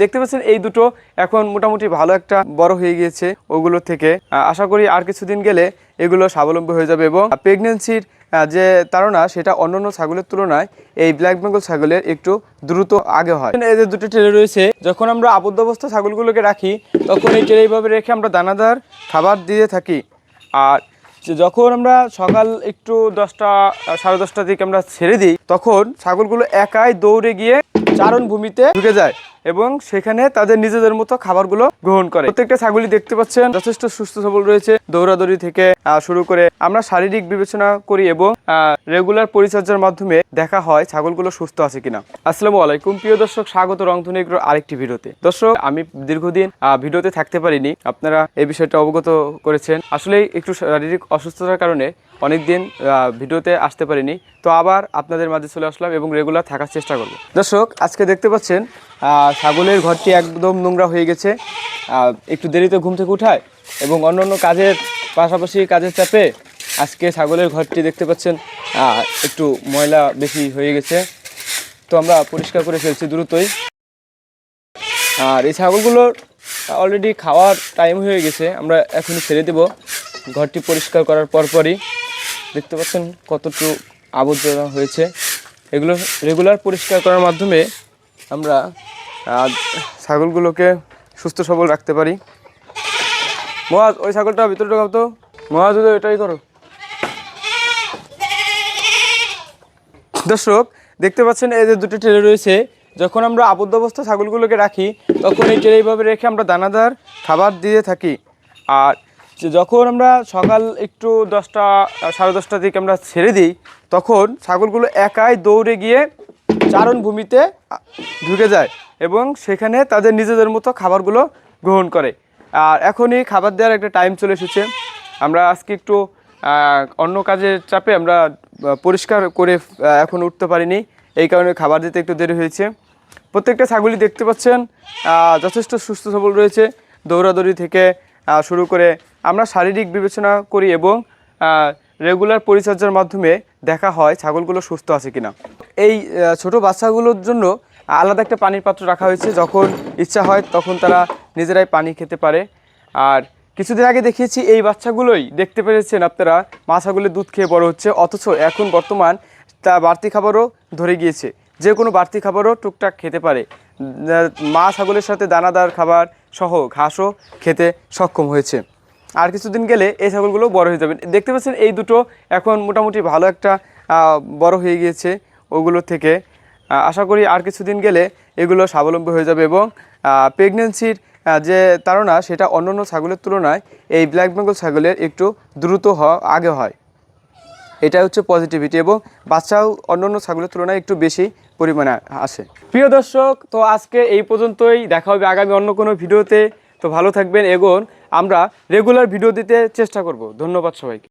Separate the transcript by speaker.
Speaker 1: দেখতে পাচ্ছেন এই দুটো এখন মোটামুটি ভালো একটা বড় হয়ে গিয়েছে ওগুলো থেকে। আশা করি আর কিছুদিন গেলে এগুলো স্বাবলম্বী হয়ে যাবে এবং প্রেগনেন্সির যে তারা সেটা অন্যান্য ছাগলের তুলনায় এই ব্ল্যাক বেঙ্গল ছাগলের একটু দ্রুত আগে হয়। এদের দুটো ট্রেলে রয়েছে, যখন আমরা আবদ্ধ অবস্থা ছাগলগুলোকে রাখি, তখন এই ট্রে এইভাবে রেখে আমরা দানাদার খাবার দিয়ে থাকি। আর যখন আমরা সকাল একটু দশটা, সাড়ে দশটা দিকে আমরা ছেড়ে দিই, তখন ছাগলগুলো একাই দৌড়ে গিয়ে চারণ ভূমিতে ঢুকে যায় এবং সেখানে তাদের নিজেদের মতো খাবারগুলো গ্রহণ করে। প্রত্যেকটা ছাগলই দেখতে পাচ্ছেন, যথেষ্ট সুস্থ সবল রয়েছে দৌড়াদৌড়ি থেকে শুরু করে আমরা শারীরিক বিবেচনা করি এবং রেগুলার পরিচর্যার মাধ্যমে দেখা হয় ছাগলগুলো সুস্থ আছে কিনা। আসসালামু আলাইকুম। প্রিয় দর্শক, স্বাগত রংধনু এগ্রোর আরেকটি ভিডিওতে। দর্শক, আমি দীর্ঘদিন ভিডিওতে থাকতে পারিনি। আপনারা এই বিষয়টা অবগত করেছেন। আসলে একটু শারীরিক অসুস্থতার কারণে অনেকদিন ভিডিওতে আসতে পারিনি। তো আবার আপনাদের মাঝে চলে আসলাম এবং রেগুলার থাকার চেষ্টা করব। দর্শক আজকে দেখতে পাচ্ছেন ছাগলের ঘরটি একদম নোংরা হয়ে গেছে। একটু দেরিতে ঘুম থেকে উঠায় এবং অন্যান্য কাজের পাশাপাশি কাজের চাপে আজকে ছাগলের ঘরটি দেখতে পাচ্ছেন একটু ময়লা বেশি হয়ে গেছে। তো আমরা পরিষ্কার করে ফেলছি দ্রুতই। আর এই ছাগলগুলোর অলরেডি খাওয়ার টাইম হয়ে গেছে, আমরা এখনই ছেড়ে দেব। ঘরটি পরিষ্কার করার পরপরই দেখতে পাচ্ছেন কতটুকু আবর্জনা হয়েছে। এগুলো রেগুলার পরিষ্কার করার মাধ্যমে আমরা ছাগলগুলোকে সুস্থ সবল রাখতে পারি। মহাজ, ওই ছাগলটা ভিতরে ঢোকাও তো। মহাজ এটাই করো দর্শক, দেখতে পাচ্ছেন এই যে দুটো ট্রে রয়েছে। যখন আমরা আবদ্ধ অবস্থা ছাগলগুলোকে রাখি, তখন এই ট্রে এইভাবে রেখে আমরা দানাদার খাবার দিয়ে থাকি। আর যখন আমরা সকাল একটু দশটা, সাড়ে দশটা দিকে আমরা ছেড়ে দিই, তখন ছাগলগুলো একাই দৌড়ে গিয়ে চারণ ভূমিতে ঢুকে যায় এবং সেখানে তাদের নিজেদের মতো খাবারগুলো গ্রহণ করে। আর এখনই খাবার দেওয়ার একটা টাইম চলে এসেছে। আমরা আজকে একটু অন্য কাজের চাপে আমরা পরিষ্কার করে এখন উঠতে পারিনি। এই কারণে খাবার দিতে একটু দেরি হয়েছে। প্রত্যেকটা ছাগলই দেখতে পাচ্ছেন যথেষ্ট সুস্থ সবল রয়েছে। দৌড়াদৌড়ি থেকে শুরু করে আমরা শারীরিক বিবেচনা করি এবং রেগুলার পরিচর্যার মাধ্যমে দেখা হয় ছাগলগুলো সুস্থ আছে কিনা। এই ছোট বাচ্চাগুলোর জন্য আলাদা একটা পানির পাত্র রাখা হয়েছে। যখন ইচ্ছা হয় তখন তারা নিজেরাই পানি খেতে পারে। আর কিছুদিন আগে দেখিয়েছি, এই বাচ্চাগুলোই দেখতে পেরেছেন আপনারা মা ছাগলের দুধ খেয়ে বড় হচ্ছে। অথচ এখন বর্তমান তা বাড়তি খাবারও ধরে গিয়েছে। যে কোনো বাড়তি খাবারও টুকটাক খেতে পারে। মা ছাগলের সাথে দানাদার খাবার সহ ঘাসও খেতে সক্ষম হয়েছে। আর কিছুদিন গেলে এই ছাগলগুলো বড় হয়ে যাবে। দেখতে পাচ্ছেন এই দুটো এখন মোটামুটি ভালো একটা বড় হয়ে গিয়েছে ওগুলো থেকে। আশা করি আর কিছুদিন গেলে এগুলো স্বাবলম্বী হয়ে যাবে এবং প্রেগনেন্সির যে তারা সেটা অন্যান্য ছাগলের তুলনায় এই ব্ল্যাক বেঙ্গল ছাগলের একটু দ্রুত হওয়া আগে হয়। এটা হচ্ছে পজিটিভিটি এবং বাচ্চাও অন্যান্য ছাগলের তুলনায় একটু বেশি পরিমাণে আসে। প্রিয় দর্শক, তো আজকে এই পর্যন্তই। দেখা হবে আগামী অন্য কোনো ভিডিওতে। তো ভালো থাকবেন এগোন। আমরা রেগুলার ভিডিও দিতে চেষ্টা করব। ধন্যবাদ সবাইকে।